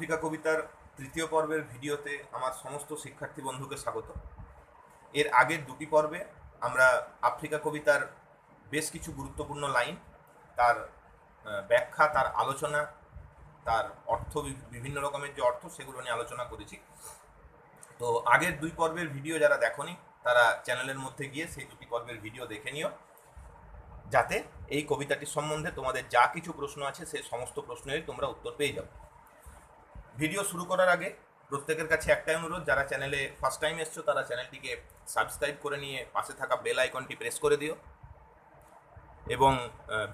Africa কবিতার তৃতীয় পর্বের ভিডিওতে আমার সমস্ত শিক্ষার্থী বন্ধুকে স্বাগত। এর আগের দুটি পর্বে আমরা আফ্রিকা কবিতার বেশ কিছু গুরুত্বপূর্ণ লাইন, তার ব্যাখ্যা, তার আলোচনা, তার অর্থ বিভিন্ন রকমের যে অর্থ, সেগুলো নিয়ে আলোচনা করেছি। তো আগের দুই পর্বের ভিডিও যারা দেখনি, তারা চ্যানেলের মধ্যে গিয়ে সেই দুটি পর্বের ভিডিও দেখে নিও। যাতে এই কবিতাটির সম্বন্ধে তোমাদের যা কিছু প্রশ্ন আছে সেই সমস্ত প্রশ্নেরই তোমরা উত্তর পেয়ে যাও। ভিডিও শুরু করার আগে প্রত্যেকের কাছে একটাই অনুরোধ, যারা চ্যানেলে ফার্স্ট টাইম এসছো, তারা চ্যানেলটিকে সাবস্ক্রাইব করে নিয়ে পাশে থাকা বেল আইকনটি প্রেস করে দিও। এবং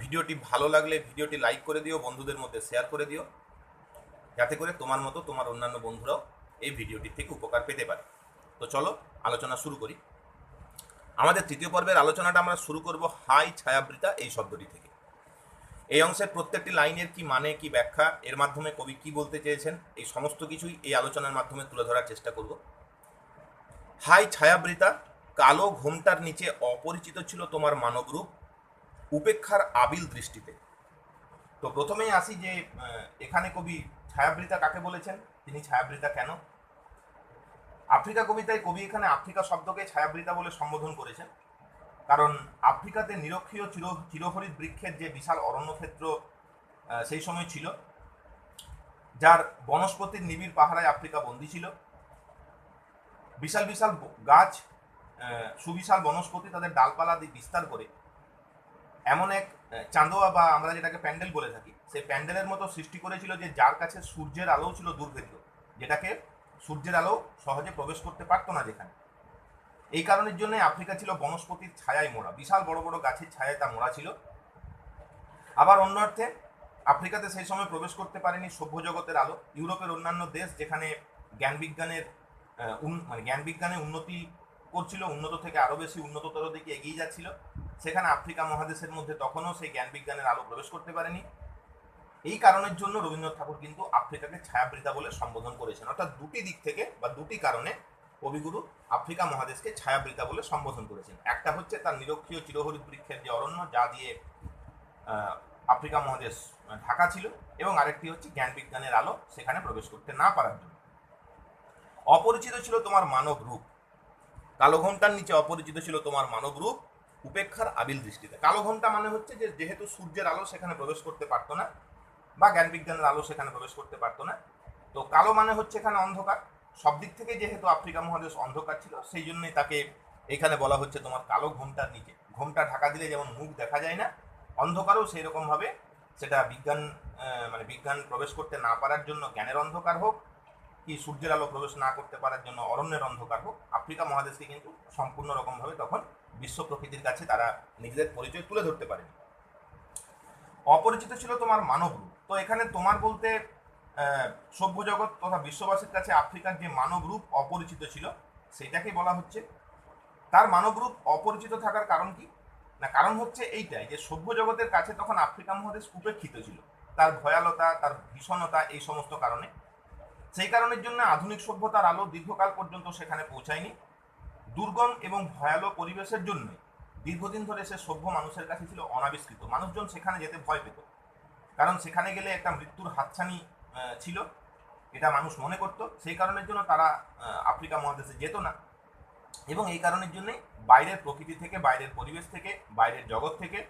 ভিডিওটি ভালো লাগলে ভিডিওটি লাইক করে দিও, বন্ধুদের মধ্যে শেয়ার করে দিও। যাতে করে তোমার মতো তোমার অন্যান্য বন্ধুরাও এই ভিডিওটি থেকে উপকার পেতে পারে। তো চলো, আলোচনা শুরু করি। আমাদের তৃতীয় পর্বের আলোচনাটা আমরা শুরু করব, হাই ছায়াবৃতা এই শব্দটি থেকে। এই অংশের প্রত্যেকটি লাইনের কি মানে কি ব্যাখ্যা, এর মাধ্যমে কবি কি বলতে চেয়েছেন, এই সমস্ত কিছুই এই আলোচনার মাধ্যমে তুলে ধরার চেষ্টা করব। হাই ছায়াবৃতা, কালো ঘোমটার নিচে অপরিচিত ছিল তোমার মানবরূপ উপেক্ষার আবিল দৃষ্টিতে। তো প্রথমেই আসি যে এখানে কবি ছায়াবৃতা কাকে বলেছেন, তিনি ছায়াবৃতা কেন? আফ্রিকা কবিতায় কবি এখানে আফ্রিকা শব্দকে ছায়াবৃতা বলে সম্বোধন করেছেন। কারণ আফ্রিকাতে নিরক্ষীয় চির চিরহরিত বৃক্ষের যে বিশাল অরণ্যক্ষেত্র সেই সময় ছিল, যার বনস্পতির নিবিড় পাহারায় আফ্রিকা বন্দী ছিল। বিশাল বিশাল গাছ সুবিশাল বনস্পতি তাদের ডালপালা দিয়ে বিস্তার করে। এমন এক চাঁদোয়া বা আমরা যেটাকে প্যান্ডেল বলে থাকি, সেই প্যান্ডেলের মতো সৃষ্টি করেছিল যে যার কাছে সূর্যের আলো ছিল দুর্ভেদ্য, যেটাকে সূর্যের আলো সহজে প্রবেশ করতে পারতো না যেখানে। এই কারণের জন্য আফ্রিকা ছিল বনস্পতির ছায়ায় মোড়া। বিশাল বড় বড় গাছের ছায়ায় তা মোড়া ছিল। আবার অন্য অর্থে, আফ্রিকাতে সেই সময় প্রবেশ করতে পারেনি সভ্য জগতের আলো। ইউরোপের অন্যান্য দেশ যেখানে জ্ঞান বিজ্ঞানের মানে জ্ঞান উন্নতি করছিল, উন্নত থেকে আরও বেশি উন্নততর দিকে এগিয়ে যাচ্ছিল, সেখানে আফ্রিকা মহাদেশের মধ্যে তখনও সেই জ্ঞান বিজ্ঞানের আলো প্রবেশ করতে পারেনি। এই কারণের জন্য রবীন্দ্রনাথ ঠাকুর কিন্তু আফ্রিকাকে ছায়াবৃতা বলে সম্বোধন করেছেন। অর্থাৎ দুটি দিক থেকে বা দুটি কারণে কবিগুরু আফ্রিকা মহাদেশকে ছায়াবৃতা বলে সম্বোধন করেছেন। একটা হচ্ছে তার নিরক্ষীয় চিরহরিত বৃক্ষের যে অরণ্য, যা দিয়ে আফ্রিকা মহাদেশ ঢাকা ছিল, এবং আরেকটি হচ্ছে জ্ঞান বিজ্ঞানের আলো সেখানে প্রবেশ করতে না পারার জন্য। অপরিচিত ছিল তোমার মানব রূপ। কালো ঘোমটার নিচে অপরিচিত ছিল তোমার মানব রূপ, উপেক্ষার আবিল দৃষ্টিতে। কালো ঘোমটা মানে হচ্ছে যে, যেহেতু সূর্যের আলো সেখানে প্রবেশ করতে পারতো না, বা জ্ঞান বিজ্ঞানের আলো সেখানে প্রবেশ করতে পারতো না, তো কালো মানে হচ্ছে এখানে অন্ধকার। সব দিক থেকে যেহেতু আফ্রিকা মহাদেশ অন্ধকার ছিল, সেই জন্যই তাকে এখানে বলা হচ্ছে তোমার কালো ঘোমটার নিচে। ঘোমটা ঢাকা দিলে যেমন মুখ দেখা যায় না, অন্ধকারও সেই রকমভাবে সেটা বিজ্ঞান মানে বিজ্ঞান প্রবেশ করতে না পারার জন্য জ্ঞানের অন্ধকার হোক, কি সূর্যের আলো প্রবেশ না করতে পারার জন্য অরণ্যের অন্ধকার হোক, আফ্রিকা মহাদেশকে কিন্তু সম্পূর্ণ রকমভাবে তখন বিশ্ব প্রকৃতির কাছে তারা নিজেদের পরিচয় তুলে ধরতে পারেনি। অপরিচিত ছিল তোমার মানব রূপ তো এখানে তোমার বলতে আহ, সভ্য জগৎ তথা বিশ্ববাসীর কাছে আফ্রিকার যে মানব রূপ অপরিচিত ছিল সেটাকে বলা হচ্ছে। তার মানব রূপ অপরিচিত থাকার কারণ কি? না কারণ হচ্ছে এইটাই যে সভ্য জগতের কাছে তখন আফ্রিকা মহাদেশ উপেক্ষিত ছিল। তার ভয়ালতা তার ভীষণতা এই সমস্ত কারণে। সেই কারণের জন্য আধুনিক সভ্যতার আলো দীর্ঘকাল পর্যন্ত সেখানে পৌঁছায়নি। দুর্গম এবং ভয়ালো পরিবেশের জন্য দীর্ঘদিন ধরে সে সভ্য মানুষের কাছে ছিল অনাবিষ্কৃত। মানুষজন সেখানে যেতে ভয় পেত। কারণ সেখানে গেলে একটা মৃত্যুর হাতছানি ছিল। এটা মানুষ মনে করত। সেই কারণের জন্য তারা আফ্রিকা মহাদেশে যেত না। এবং এই কারণের জন্যই বাইরের প্রকৃতি থেকে, বাইরের পরিবেশ থেকে, বাইরের জগৎ থেকে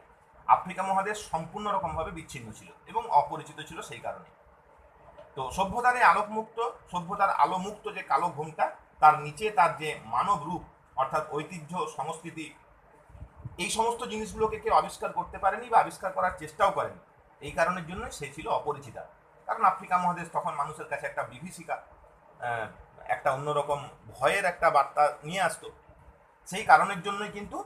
আফ্রিকা মহাদেশ সম্পূর্ণ রকমভাবে বিচ্ছিন্ন ছিল এবং অপরিচিত ছিল সেই কারণে। তো সভ্যতার এই আলোকমুক্ত, সভ্যতার আলোমুক্ত যে কালো ঘোমটা, তার নিচে তার যে মানব রূপ, অর্থাৎ ঐতিহ্য, সংস্কৃতি, এই সমস্ত জিনিসগুলোকে কেউ আবিষ্কার করতে পারেনি বা আবিষ্কার করার চেষ্টাও করেনি। এই কারণের জন্য সে ছিল অপরিচিতা। কারণ আফ্রিকা মহাদেশ তখন মানুষের কাছে একটা বিভীষিকা একটা অন্যরকম ভয়ের একটা বার্তা নিয়ে আসতো। সেই কারণের জন্যই কিন্তু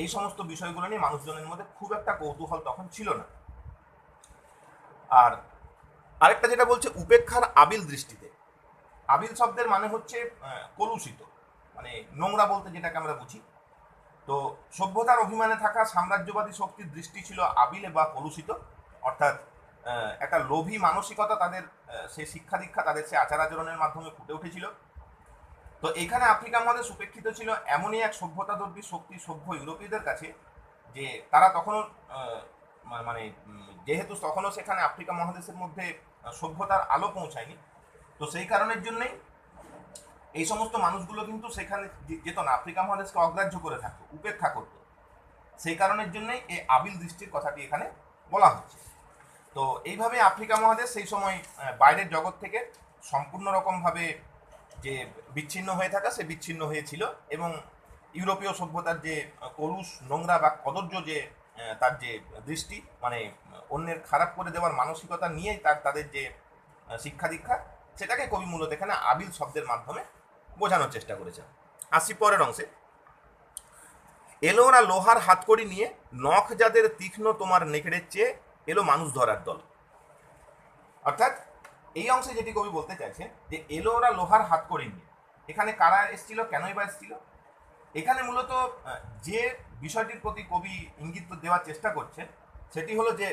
এই সমস্ত বিষয়গুলো নিয়ে মানুষজনের মধ্যে খুব একটা কৌতূহল তখন ছিল না। আর আরেকটা যেটা বলছে, উপেক্ষার আবিল দৃষ্টিতে। আবিল শব্দের মানে হচ্ছে কলুষিত মানে নোংরা বলতে যেটাকে আমরা বুঝি। তো সভ্যতার অভিমানে থাকা সাম্রাজ্যবাদী শক্তির দৃষ্টি ছিল আবিলে বা কলুষিত, অর্থাৎ একটা লোভী মানসিকতা তাদের সেই শিক্ষা দীক্ষা তাদের সে আচার আচরণের মাধ্যমে ফুটে উঠেছিল। তো এখানে আফ্রিকা মহাদেশ উপেক্ষিত ছিল এমনই এক সভ্যতাদর্বী শক্তি সভ্য ইউরোপীয়দের কাছে, যে তারা তখনও মানে যেহেতু তখনও সেখানে আফ্রিকা মহাদেশের মধ্যে সভ্যতার আলো পৌঁছায়নি, তো সেই কারণের জন্যই এই সমস্ত মানুষগুলো কিন্তু সেখানে যেত না। আফ্রিকা মহাদেশকে অগ্রাহ্য করে থাকতো, উপেক্ষা করতো। সেই কারণের জন্যই এই আবিল দৃষ্টির কথাটি এখানে বলা হচ্ছে। তো এইভাবে আফ্রিকা মহাদেশ সেই সময় বাইরের জগৎ থেকে সম্পূর্ণ রকমভাবে যে বিচ্ছিন্ন হয়ে থাকা, সে বিচ্ছিন্ন হয়েছিল এবং ইউরোপীয় সভ্যতার যে কলুষ নোংরা বা কদর্য যে তার যে দৃষ্টি মানে অন্যের খারাপ করে দেওয়ার মানসিকতা নিয়েই তার, তাদের যে শিক্ষা দীক্ষা, সেটাকে কবি মূলত এখানে আবিল শব্দের মাধ্যমে বোঝানোর চেষ্টা করেছেন। আসি পরের অংশে। এলোরা লোহার হাতকড়ি নিয়ে নখ যাদের তীক্ষ্ণ তোমার নেকড়ের চেয়ে এলো মানুষ ধরার দল। অর্থাৎ এই অংশে যেটি কবি বলতে চাইছেন যে এলো ওরা লোহার হাত করে নিয়ে। এখানে কারা এসেছিল? কেনই বা এসেছিল? এখানে মূলত যে বিষয়টির প্রতি কবি ইঙ্গিত দেওয়ার চেষ্টা করছেন, সেটি হলো যে,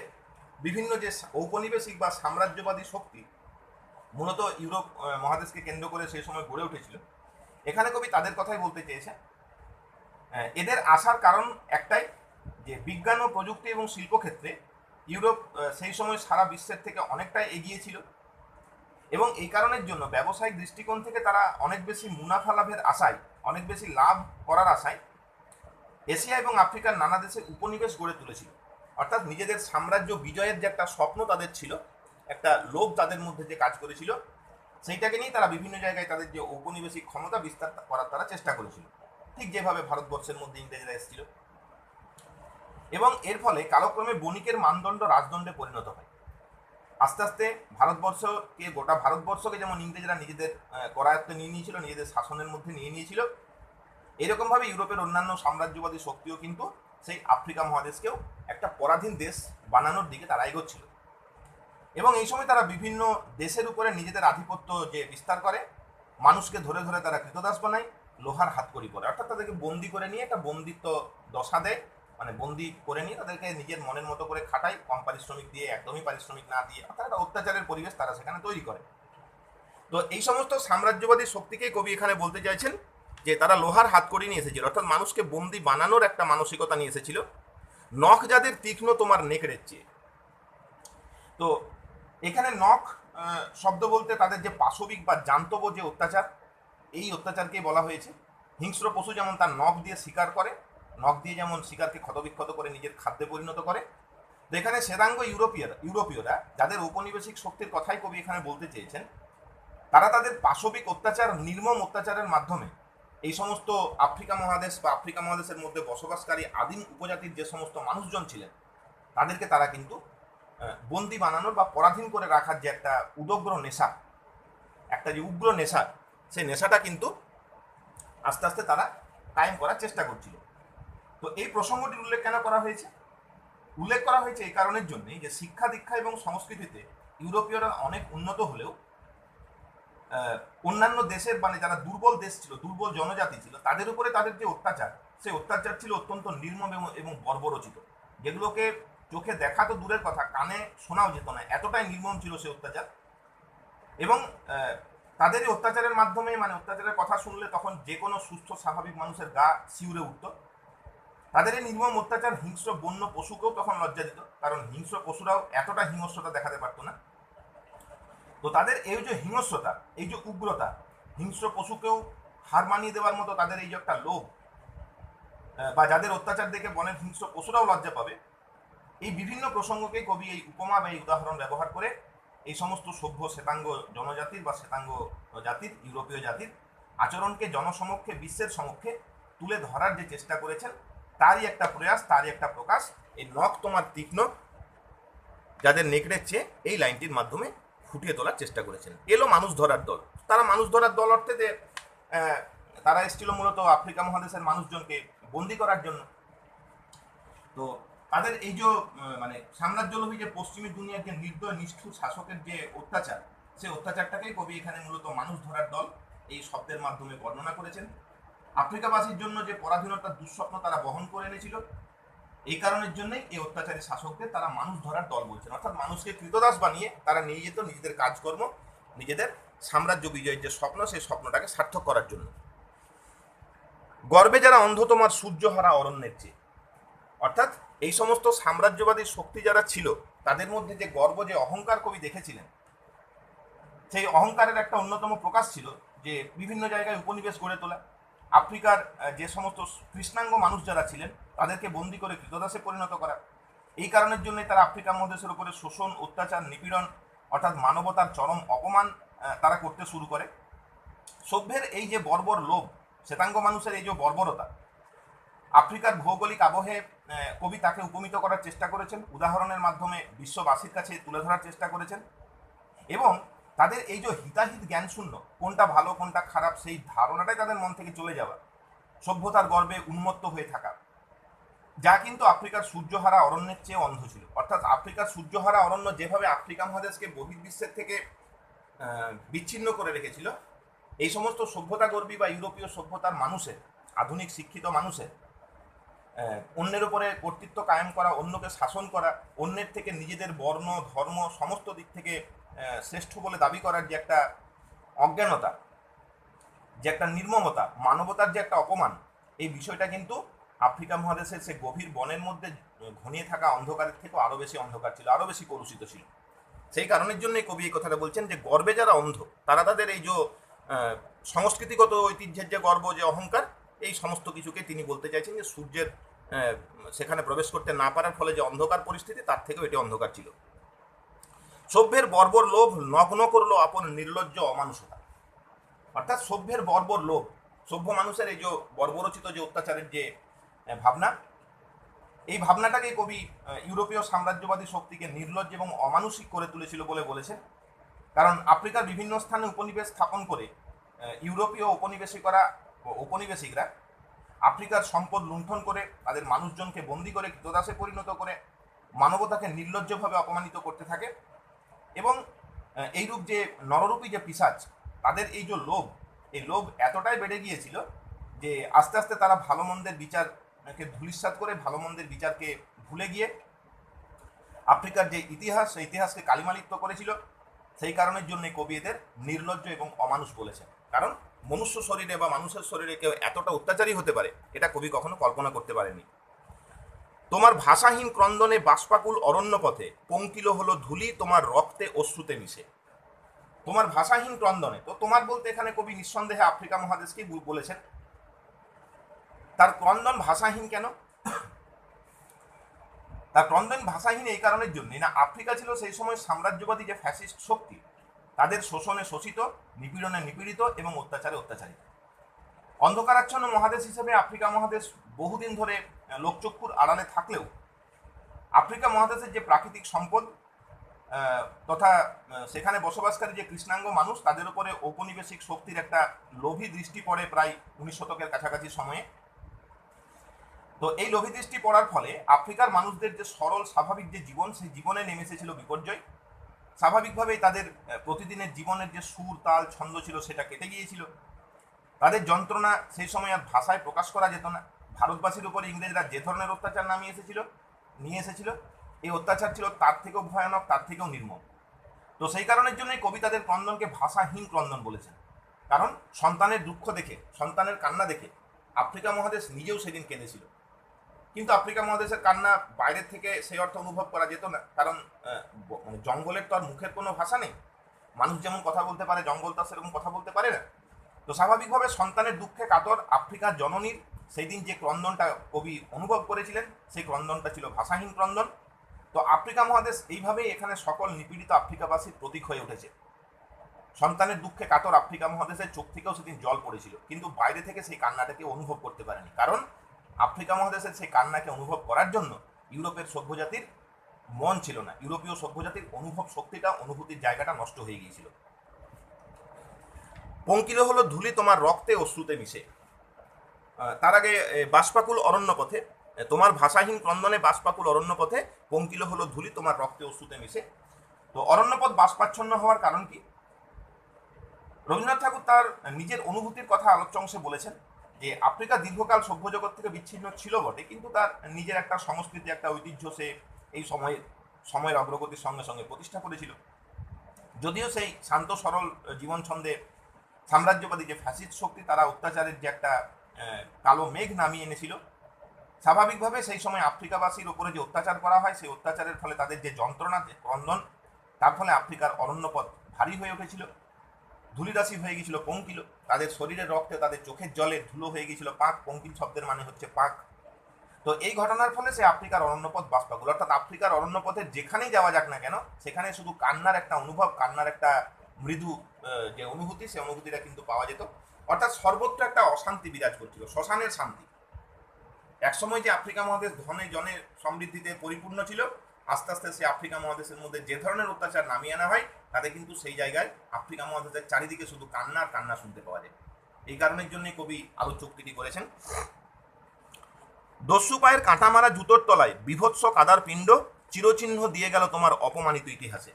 বিভিন্ন যে ঔপনিবেশিক বা সাম্রাজ্যবাদী শক্তি মূলত ইউরোপ মহাদেশকে কেন্দ্র করে সেই সময় গড়ে উঠেছিল। এখানে কবি তাদের কথাই বলতে চেয়েছেন। এদের আসার কারণ একটাই, যে বিজ্ঞান ও প্রযুক্তি এবং শিল্পক্ষেত্রে ইউরোপ সেই সময় সারা বিশ্বের থেকে অনেকটাই এগিয়ে ছিল। এবং এই কারণের জন্য ব্যবসায়িক দৃষ্টিকোণ থেকে তারা অনেক বেশি মুনাফা লাভের আশায়, অনেক বেশি লাভ করার আশায় এশিয়া এবং আফ্রিকার নানা দেশে উপনিবেশ গড়ে তুলেছিল। অর্থাৎ নিজেদের সাম্রাজ্য বিজয়ের যে একটা স্বপ্ন তাদের ছিল, একটা লোভ তাদের মধ্যে যে কাজ করেছিল, সেইটাকে নিয়ে তারা বিভিন্ন জায়গায় তাদের যে ঔপনিবেশিক ক্ষমতা বিস্তার করার তারা চেষ্টা করেছিল। ঠিক যেভাবে ভারতবর্ষের মধ্যে ইংরেজরা এসেছিল। এবং এর ফলে কালক্রমে বণিকের মানদণ্ড রাজদণ্ডে পরিণত হয়। আস্তে আস্তে ভারতবর্ষকে, গোটা ভারতবর্ষকে যেমন ইংরেজরা নিজেদের করায়ত্তে নিয়ে নিয়েছিল, নিজেদের শাসনের মধ্যে নিয়ে নিয়েছিল, এরকমভাবে ইউরোপের অন্যান্য সাম্রাজ্যবাদী শক্তিও কিন্তু সেই আফ্রিকা মহাদেশকেও একটা পরাধীন দেশ বানানোর দিকে তারা এগোচ্ছিল। এবং এই সময় তারা বিভিন্ন দেশের উপরে নিজেদের আধিপত্য যে বিস্তার করে, মানুষকে ধরে ধরে তারা কৃতদাস বানায়, লোহার হাতকড়ি করে, অর্থাৎ তাদেরকে বন্দি করে নিয়ে একটা বন্দিত্ব দশা দেয় মানে বন্দি করে নিয়ে তাদেরকে নিজের মনের মতো করে খাটায়, কম পারিশ্রমিক দিয়ে, একদমই পারিশ্রমিক না দিয়ে, অর্থাৎ একটা অত্যাচারের পরিবেশ তারা সেখানে তৈরি করে। তো এই সমস্ত সাম্রাজ্যবাদী শক্তিকেই কবি এখানে বলতে চাইছেন যে তারা লোহার হাত করে নিয়ে এসেছিল, অর্থাৎ মানুষকে বন্দি বানানোর একটা মানসিকতা নিয়ে এসেছিল। নখ যাদের তীক্ষ্ণ, তোমার নেকড়ের চেয়ে। তো এখানে নখ শব্দ বলতে তাদের যে পাশবিক বা জান্তব যে অত্যাচার, এই অত্যাচারকেই বলা হয়েছে। হিংস্র পশু যেমন তার নখ দিয়ে শিকার করে নখ দিয়ে যেমন শিকারকে ক্ষতবিক্ষত করে নিজের খাদ্যে পরিণত করে, তো এখানে শ্বেতাঙ্গ ইউরোপীয়রা ইউরোপীয়রা যাদের ঔপনিবেশিক শক্তির কথাই কবি এখানে বলতে চেয়েছেন, তারা তাদের পাশবিক অত্যাচার, নির্মম অত্যাচারের মাধ্যমে এই সমস্ত আফ্রিকা মহাদেশ বা আফ্রিকা মহাদেশের মধ্যে বসবাসকারী আদিম উপজাতির যে সমস্ত মানুষজন ছিলেন, তাদেরকে তারা কিন্তু বন্দি বানানোর বা পরাধীন করে রাখার যে একটা উদগ্র নেশা, একটা যে উগ্র নেশা, সেই নেশাটা কিন্তু আস্তে আস্তে তারা কায়েম করার চেষ্টা করছিল। তো এই প্রসঙ্গটির উল্লেখ কেন করা হয়েছে? উল্লেখ করা হয়েছে এই কারণের জন্যই যে শিক্ষা, দীক্ষা এবং সংস্কৃতিতে ইউরোপীয়রা অনেক উন্নত হলেও অন্যান্য দেশের মানে যারা দুর্বল দেশ ছিল, দুর্বল জনজাতি ছিল, তাদের উপরে তাদের যে অত্যাচার, সেই অত্যাচার ছিল অত্যন্ত নির্মম এবং- বর্বরচিত। যেগুলোকে চোখে দেখা তো দূরের কথা, কানে শোনাও যেত না, এতটাই নির্মম ছিল সে অত্যাচার। এবং তাদের অত্যাচারের মাধ্যমে মানে অত্যাচারের কথা শুনলে তখন যে কোনো সুস্থ, স্বাভাবিক মানুষের গা শিউরে উঠত। তাদের এই নির্মম অত্যাচার হিংস্র বন্য পশুকেও তখন লজ্জা দিত, কারণ হিংস্র পশুরাও এতটা হিংস্রতা দেখাতে পারতো না। তো তাদের এই যে হিংস্রতা, এই যে উগ্রতা, হিংস্র পশুকেও হার মানিয়ে দেওয়ার মতো তাদের এই যে একটা লোভ বা যাদের অত্যাচার দেখে বনের হিংস্র পশুরাও লজ্জা পাবে, এই বিভিন্ন প্রসঙ্গকে কবি এই উপমা বা এই উদাহরণ ব্যবহার করে এই সমস্ত সভ্য শ্বেতাঙ্গ জনজাতির বা শ্বেতাঙ্গ জাতির, ইউরোপীয় জাতির আচরণকে জনসমক্ষে, বিশ্বের সমক্ষে তুলে ধরার যে চেষ্টা করেছেন তারই একটা প্রয়াস, তারই একটা প্রকাশ। এই নখ তোমার তীক্ষ্ণ, যাদের নেকড়ের চেয়ে এই লাইনটির মাধ্যমে ফুটিয়ে তোলার চেষ্টা করেছেন। এলো মানুষ ধরার দল। তারা মানুষ ধরার দল অর্থে যে তারা এসেছিল মূলত আফ্রিকা মহাদেশের মানুষজনকে বন্দি করার জন্য। তো তাদের এই যে মানে সাম্রাজ্যলোভী যে পশ্চিমী দুনিয়ার যে নির্দয়, নিষ্ঠুর শাসকের যে অত্যাচার, সেই অত্যাচারটাকেই কবি এখানে মূলত মানুষ ধরার দল এই শব্দের মাধ্যমে বর্ণনা করেছেন। আফ্রিকাবাসীর জন্য যে পরাধীনতার দুঃস্বপ্ন তারা বহন করে এনেছিল, এই কারণের জন্যই এই অত্যাচারী শাসকদের তারা মানুষ ধরার দল বলছেন। অর্থাৎ মানুষকে কৃতদাস বানিয়ে তারা নিয়ে যেত নিজেদের কাজকর্ম, নিজেদের সাম্রাজ্য বিজয়ের যে স্বপ্ন, সেই স্বপ্নটাকে সার্থক করার জন্য। গর্বে যারা অন্ধ তোমার সূর্যহারা অরণ্যের চেয়ে, অর্থাৎ এই সমস্ত সাম্রাজ্যবাদী শক্তি যারা ছিল, তাদের মধ্যে যে গর্ব, যে অহংকার কবি দেখেছিলেন, সেই অহংকারের একটা অন্যতম প্রকাশ ছিল যে বিভিন্ন জায়গায় উপনিবেশ গড়ে তোলা আফ্রিকার যে সমস্ত কৃষ্ণাঙ্গ মানুষ যারা ছিলেন, তাদেরকে বন্দি করে কৃতদাসে পরিণত করা। এই কারণের জন্যই তারা আফ্রিকা মহাদেশের উপরে শোষণ, অত্যাচার, নিপীড়ন অর্থাৎ মানবতার চরম অপমান তারা করতে শুরু করে। সভ্যের এই যে বর্বর লোভ, শ্বেতাঙ্গ মানুষের এই যে বর্বরতা, আফ্রিকার ভৌগোলিক আবহে কবি তাকে উপমিত করার চেষ্টা করেছেন। উদাহরণের মাধ্যমে বিশ্ববাসীর কাছে তুলে ধরার চেষ্টা করেছেন। এবং তাদের এই যে হিতাহিত জ্ঞান শূন্য, কোনটা ভালো, কোনটা খারাপ, সেই ধারণাটাই তাদের মন থেকে চলে যাওয়া, সভ্যতার গর্বে উন্মত্ত হয়ে থাকা। যা কিন্তু আফ্রিকার সূর্যহারা অরণ্যের চেয়ে অন্ধ ছিল। অর্থাৎ আফ্রিকার সূর্যহারা অরণ্য যেভাবে আফ্রিকা মহাদেশকে বহির্বিশ্বের থেকে বিচ্ছিন্ন করে রেখেছিল, এই সমস্ত সভ্যতাগর্বী বা ইউরোপীয় সভ্যতার মানুষের, আধুনিক শিক্ষিত মানুষের অন্যের উপরে কর্তৃত্ব কায়েম করা, অন্যকে শাসন করা, অন্যের থেকে নিজেদের বর্ণ, ধর্ম, সমস্ত দিক থেকে শ্রেষ্ঠ বলে দাবি করার যে একটা অজ্ঞানতা, যে একটা নির্মমতা, মানবতার যে একটা অপমান, এই বিষয়টা কিন্তু আফ্রিকা মহাদেশের সে গভীর বনের মধ্যে ঘনিয়ে থাকা অন্ধকারের থেকেও আরও বেশি অন্ধকার ছিল আরও বেশি কলুষিত ছিল। সেই কারণের জন্যই কবি এই কথাটা বলছেন যে, গর্বে যারা অন্ধ, তারা তাদের এই যে সংস্কৃতিগত ঐতিহ্যের যে গর্ব, যে অহংকার, এই সমস্ত কিছুকে তিনি বলতে চাইছেন যে, সূর্যের সেখানে প্রবেশ করতে না পারার ফলে যে অন্ধকার পরিস্থিতি, তার থেকেও এটি অন্ধকার ছিল। সভ্যের বর্বর লোভ নগ্ন করল আপন নির্লজ্জ অমানুষতা। অর্থাৎ সভ্যের বর্বর লোভ, সভ্য মানুষের এই যে বর্বরচিত যে অত্যাচারের যে ভাবনা, এই ভাবনাটাকে কবি ইউরোপীয় সাম্রাজ্যবাদী শক্তিকে নির্লজ্জ এবং অমানুষিক করে তুলেছিল বলে বলেছেন। কারণ আফ্রিকার বিভিন্ন স্থানে উপনিবেশ স্থাপন করে ইউরোপীয় উপনিবেশিকরা উপনিবেশিকরা আফ্রিকার সম্পদ লুণ্ঠন করে, তাদের মানুষজনকে বন্দি করে কৃতদাসে পরিণত করে, মানবতাকে নির্লজ্জভাবে অপমানিত করতে থাকে। এবং এইরূপ যে নররূপী যে পিসাচ, তাদের এই যে লোভ, এই লোভ এতটাই বেড়ে গিয়েছিল যে আস্তে আস্তে তারা ভালো মন্দের বিচারকে ধূলিসাৎ করে ভালো মন্দের বিচারকে ভুলে গিয়ে আফ্রিকার যে ইতিহাস, সেই ইতিহাসকে কালিমালিপ্ত করেছিল। সেই কারণের জন্য কবি এদের নির্লজ্জ এবং অমানুষ বলেছেন। কারণ, মনুষ্য শরীরে বা মানুষের শরীরে কেউ এতটা অত্যাচারী হতে পারে, এটা কবি কখনো কল্পনা করতে পারেনি তোমার ভাষাহীন ক্রন্দনে বাষ্পাকুল অরণ্য পথে পঙ্কিল হলো ধুলি, তোমার রক্তে অশ্রুতে মিশে। তোমার ভাষাহীন ক্রন্দনে, তো তোমার বলতে এখানে কবি নিঃসন্দেহে আফ্রিকা মহাদেশকেই বলেছেন? তার ক্রন্দন ভাষাহীন কেন? তার ক্রন্দন ভাষাহীন এই কারণের জন্য না, আফ্রিকা ছিল সেই সময় সাম্রাজ্যবাদী যে ফ্যাসিস্ট শক্তি, তাদের শোষণে শোষিত, নিপীড়নে নিপীড়িত এবং অত্যাচারে অত্যাচারিত। অন্ধকারাচ্ছন্ন মহাদেশ হিসেবে আফ্রিকা মহাদেশ বহুদিন ধরে লোকচক্ষুর আড়ালে থাকলেও আফ্রিকা মহাদেশের যে প্রাকৃতিক সম্পদ তথা সেখানে বসবাসকারী যে কৃষ্ণাঙ্গ মানুষ, তাদের উপরে ঔপনিবেশিক শক্তির একটা লোভী দৃষ্টি পড়ে প্রায় উনিশ শতকের কাছাকাছি সময়ে। তো এই লোভী দৃষ্টি পড়ার ফলে আফ্রিকার মানুষদের যে সরল, স্বাভাবিক যে জীবন, সেই জীবনে নেমে এসেছিল বিপর্যয়। স্বাভাবিকভাবেই তাদের প্রতিদিনের জীবনের যে সুর, তাল, ছন্দ ছিল, সেটা কেটে গিয়েছিল। তাদের যন্ত্রণা সেই সময় আর ভাষায় প্রকাশ করা যেত না। ভারতবাসীর উপর ইংরেজরা যে ধরনের অত্যাচার নামিয়ে এসেছিল, নিয়ে এসেছিল, এই অত্যাচার ছিল তার থেকেও ভয়ানক, তার থেকেও নির্মম। তো সেই কারণের জন্যই কবি তাদের ক্রন্দনকে ভাষাহীন ক্রন্দন বলেছেন। কারণ সন্তানের দুঃখ দেখে, সন্তানের কান্না দেখে আফ্রিকা মহাদেশ নিজেও সেদিন কেঁদেছিল। কিন্তু আফ্রিকা মহাদেশের কান্না বাইরের থেকে সেই অর্থ অনুভব করা যেত না। কারণ মানে জঙ্গলের তো আর মুখের কোনো ভাষা নেই। মানুষ যেমন কথা বলতে পারে, জঙ্গল তো সেরকম কথা বলতে পারে না। তো স্বাভাবিকভাবে সন্তানের দুঃখে কাতর আফ্রিকার জননীর সেই দিন যে ক্রন্দনটা কবি অনুভব করেছিলেন, সেই ক্রন্দনটা ছিল ভাষাহীন ক্রন্দন। তো আফ্রিকা মহাদেশ এইভাবেই এখানে সকল নিপীড়িত আফ্রিকাবাসীর প্রতীক হয়ে উঠেছে। সন্তানের দুঃখে কাতর আফ্রিকা মহাদেশের চোখ থেকেও সেদিন জল পড়েছিল, কিন্তু বাইরে থেকে সেই কান্নাটাকে অনুভব করতে পারেনি। কারণ আফ্রিকা মহাদেশের সেই কান্নাকে অনুভব করার জন্য ইউরোপের সভ্যজাতির মন ছিল না। ইউরোপীয় সভ্যজাতির অনুভব শক্তিটা, অনুভূতির জায়গাটা নষ্ট হয়ে গিয়েছিল। পঙ্কিল হলো ধুলি তোমার রক্তে অশ্রুতে মিশে। তার আগে বাষ্পাকুল অরণ্য পথে তোমার ভাষাহীন ক্রন্দনে বাষ্পাকুল অরণ্য পথে পঙ্কিল হলো ধুলি তোমার রক্তে অশ্রুতে মিশে। তো অরণ্যপথ বাষ্পাচ্ছন্ন হওয়ার কারণ কি? রবীন্দ্রনাথ ঠাকুর তার নিজের অনুভূতির কথা আলোচ্য অংশে বলেছেন যে, আফ্রিকা দীর্ঘকাল সভ্য জগৎ থেকে বিচ্ছিন্ন ছিল বটে, কিন্তু তার নিজের একটা সংস্কৃতি, একটা ঐতিহ্য সে এই সময়ে, সময়ের অগ্রগতির সঙ্গে সঙ্গে প্রতিষ্ঠা করেছিল। যদিও সেই শান্ত সরল জীবন ছন্দে সাম্রাজ্যবাদী যে ফ্যাসিস্ট শক্তি, তারা অত্যাচারের যে একটা কালো মেঘ নামিয়ে এনেছিল। স্বাভাবিকভাবে সেই সময় আফ্রিকাবাসীর উপরে যে অত্যাচার করা হয়, সেই অত্যাচারের ফলে তাদের যে যন্ত্রণা, যে ক্রন্দন, তার ফলে আফ্রিকার অরণ্যপথ ভারী হয়ে উঠেছিল। ধুলিদাসী হয়ে গিয়েছিল পঙ্কিল। তাদের শরীরের রক্তে তাদের চোখের জলে ধুলো হয়ে গিয়েছিল পাক। পঙ্কিল শব্দের মানে হচ্ছে পাক। তো এই ঘটনার ফলে সে আফ্রিকার অরণ্যপথ বাস পাগল অর্থাৎ আফ্রিকার অরণ্যপথে যেখানেই যাওয়া যাক না কেন, সেখানে শুধু কান্নার একটা অনুভব, কান্নার একটা মৃদু যে অনুভূতি সে অনুভূতিটা কিন্তু পাওয়া যেত। অর্থাৎ সর্বত্র একটা অশান্তি বিরাজ করছিল, শ্মশানের শান্তি। একসময় যে আফ্রিকা মহাদেশ ধনে জনে সমৃদ্ধিতে পরিপূর্ণ ছিল, আস্তে আস্তে সে আফ্রিকা মহাদেশের মধ্যে যে ধরনের অত্যাচার নামিয়ে আনা হয়, তাতে কিন্তু সেই জায়গায় আফ্রিকা মহাদেশের চারিদিকে শুধু কান্না কান্না শুনতে পাওয়া যায়। এই কারণের জন্যই কবি আলোচক্তিটি করেছেন। দস্যু পায়ের কাঁটা মারা জুতোর তলায়, বিভৎস কাদার পিণ্ড, চিরচিহ্ন দিয়ে গেল তোমার অপমানিত ইতিহাসে।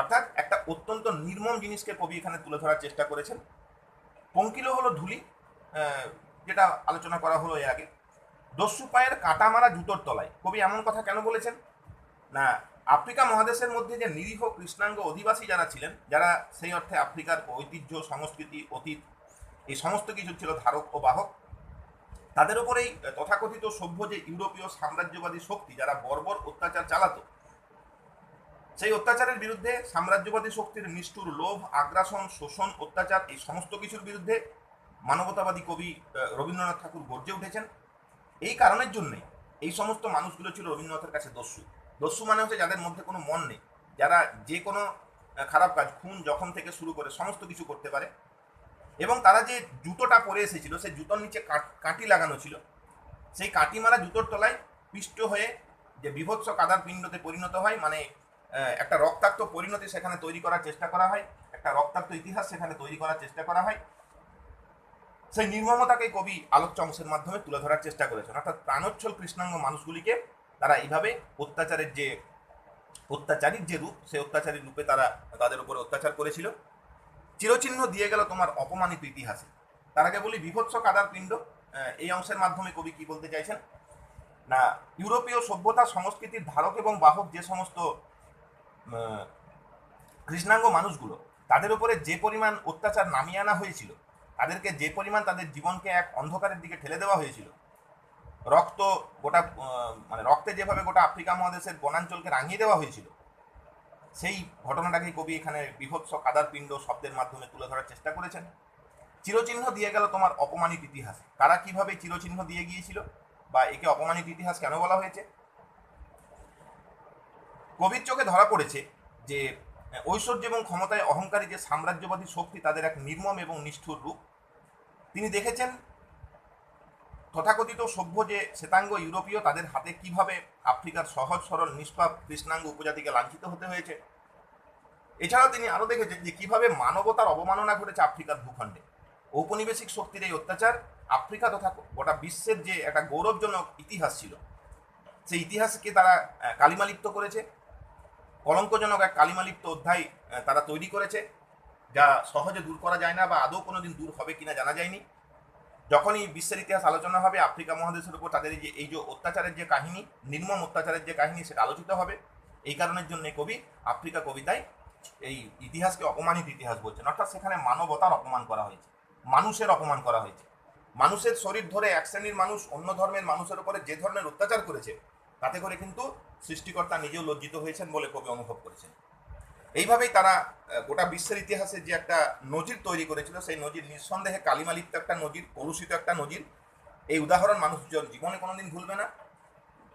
অর্থাৎ একটা অত্যন্ত নির্মম জিনিসকে কবি এখানে তুলে ধরার চেষ্টা করেছেন। পঙ্কিল হলো ধুলি যেটা আলোচনা করা হলো এর আগে। দস্যু পায়ের কাঁটা মারা জুতোর তলায়। কবি এমন কথা কেন বলেছেন? না, আফ্রিকা মহাদেশের মধ্যে যে নিরীহ কৃষ্ণাঙ্গ অধিবাসী যারা ছিলেন, যারা সেই অর্থে আফ্রিকার ঐতিহ্য, সংস্কৃতি, অতীত, এই সমস্ত কিছু ছিল ধারক ও বাহক। তাদের উপরেই তথাকথিত সভ্য যে ইউরোপীয় সাম্রাজ্যবাদী শক্তি, যারা বর্বর অত্যাচার চালাতো সেই অত্যাচারের বিরুদ্ধে সাম্রাজ্যবাদী শক্তির নিষ্ঠুর লোভ, আগ্রাসন, শোষণ, অত্যাচার, এই সমস্ত কিছুর বিরুদ্ধে মানবতাবাদী কবি রবীন্দ্রনাথ ঠাকুর গর্জে উঠেছেন। এই কারণের জন্যে এই সমস্ত মানুষগুলো ছিল রবীন্দ্রনাথের কাছে দস্যু। দস্যু মানে হচ্ছে যাদের মধ্যে কোনো মন নেই। যারা যে কোনো খারাপ কাজ, খুন জখম থেকে শুরু করে সমস্ত কিছু করতে পারে। এবং তারা যে জুতোটা পরে এসেছিল, সেই জুতোর নিচে কাট- লাগানো ছিল। সেই কাঁটি মারা জুতোর তলায় পিষ্ট হয়ে যে বিভৎস কাদার পিণ্ডতে পরিণত হয় মানে একটা রক্তাক্ত পরিণতি সেখানে তৈরি করার চেষ্টা করা হয়, একটা রক্তাক্ত ইতিহাস সেখানে তৈরি করার চেষ্টা করা হয়। সেই নির্মমতাকে কবি আলোচ্য অংশের মাধ্যমে তুলে ধরার চেষ্টা করেছেন। অর্থাৎ প্রাণোচ্ছল কৃষ্ণাঙ্গ মানুষগুলিকে তারা এইভাবে অত্যাচারের যে অত্যাচারীর যে রূপ, সেই অত্যাচারীর রূপে তারা তাদের উপরে অত্যাচার করেছিল। চিরচিহ্ন দিয়ে গেল তোমার অপমানিত ইতিহাসে। তার আগে বলি বিভৎস কাদার পিণ্ড এই অংশের মাধ্যমে কবি কি বলতে চাইছেন? না, ইউরোপীয় সভ্যতা সংস্কৃতির ধারক এবং বাহক যে সমস্ত কৃষ্ণাঙ্গ মানুষগুলো, তাদের উপরে যে পরিমাণ অত্যাচার নামিয়ে আনা হয়েছিল, তাদেরকে যে পরিমাণ তাদের জীবনকে এক অন্ধকারের দিকে ঠেলে দেওয়া হয়েছিল, রক্ত গোটা মানে রক্তে যেভাবে গোটা আফ্রিকা মহাদেশের বনাঞ্চলকে রাঙিয়ে দেওয়া হয়েছিল, সেই ঘটনাটাকেই কবি এখানে বিভৎস কাদার পিণ্ড শব্দের মাধ্যমে তুলে ধরার চেষ্টা করেছেন। চিরচিহ্ন দিয়ে গেল তোমার অপমানিত ইতিহাস। তারা কীভাবে চিরচিহ্ন দিয়ে গিয়েছিল বা একে অপমানিত ইতিহাস কেন বলা হয়েছে? কবির চোখে ধরা পড়েছে যে, ঐশ্বর্য এবং ক্ষমতায় অহংকারী যে সাম্রাজ্যবাদী শক্তি তাদের এক নির্মম এবং নিষ্ঠুর রূপ। তিনি দেখেছেন তথাকথিত সভ্য যে শ্বেতাঙ্গ ইউরোপীয়, তাদের হাতে কীভাবে আফ্রিকার সহজ, সরল, নিষ্পাপ, কৃষ্ণাঙ্গ উপজাতিকে লাঞ্ছিত হতে হয়েছে। এছাড়াও তিনি আরও দেখেছেন যে, কীভাবে মানবতার অবমাননা ঘটেছে আফ্রিকার ভূখণ্ডে। ঔপনিবেশিক শক্তির এই অত্যাচার আফ্রিকা তথা গোটা বিশ্বের যে একটা গৌরবজনক ইতিহাস ছিল, সেই ইতিহাসকে তারা কালিমালিপ্ত করেছে। কলঙ্কজনক এক কালিমালিপ্ত অধ্যায় তারা তৈরি করেছে, যা সহজে দূর করা যায় না বা আদৌ কোনোদিন দূর হবে কিনা জানা যায়নি। যখনই বিশ্বের ইতিহাস আলোচনা হবে, আফ্রিকা মহাদেশের উপর তাদের যে, এই যে অত্যাচারের যে কাহিনী, নির্মম অত্যাচারের যে কাহিনী, সেটা আলোচিত হবে। এই কারণের জন্য কবি, আফ্রিকা কবিতায় এই ইতিহাসকে অপমানিত ইতিহাস বলছেন। অর্থাৎ সেখানে মানবতার অপমান করা হয়েছে, মানুষের অপমান করা হয়েছে। মানুষের শরীর ধরে এক শ্রেণির মানুষ অন্য ধর্মের মানুষের উপরে যে ধরনের অত্যাচার করেছে, তাতে করে কিন্তু সৃষ্টিকর্তা নিজেও লজ্জিত হয়েছেন বলে কবি অনুভব করেছেন। এইভাবেই তারা গোটা বিশ্বের ইতিহাসে যে একটা নজির তৈরি করেছিল, সেই নজির নিঃসন্দেহে কালিমালিপ্ত একটা নজির, কলুষিত একটা নজির। এই উদাহরণ মানুষজন জীবনে কোনোদিন ভুলবে না।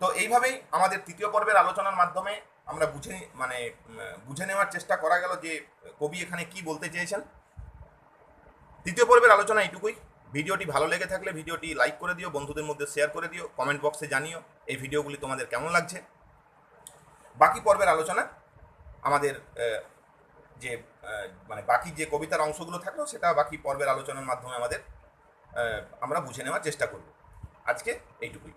তো এইভাবেই আমাদের তৃতীয় পর্বের আলোচনার মাধ্যমে আমরা বুঝে মানে বুঝে নেওয়ার চেষ্টা করা গেল যে কবি এখানে কি বলতে চেয়েছেন। তৃতীয় পর্বের আলোচনা এইটুকুই। ভিডিওটি ভালো লেগে থাকলে ভিডিওটি লাইক করে দিও, বন্ধুদের মধ্যে শেয়ার করে দিও, কমেন্ট বক্সে জানিও। এই ভিডিওগুলি তোমাদের কেমন লাগছে? বাকি পর্বের আলোচনা আমাদের যে মানে বাকি যে কবিতার অংশগুলো থাকল সেটা বাকি পর্বের আলোচনার মাধ্যমে আমাদের আমরা বুঝে নেওয়ার চেষ্টা করব। আজকে এইটুকুই।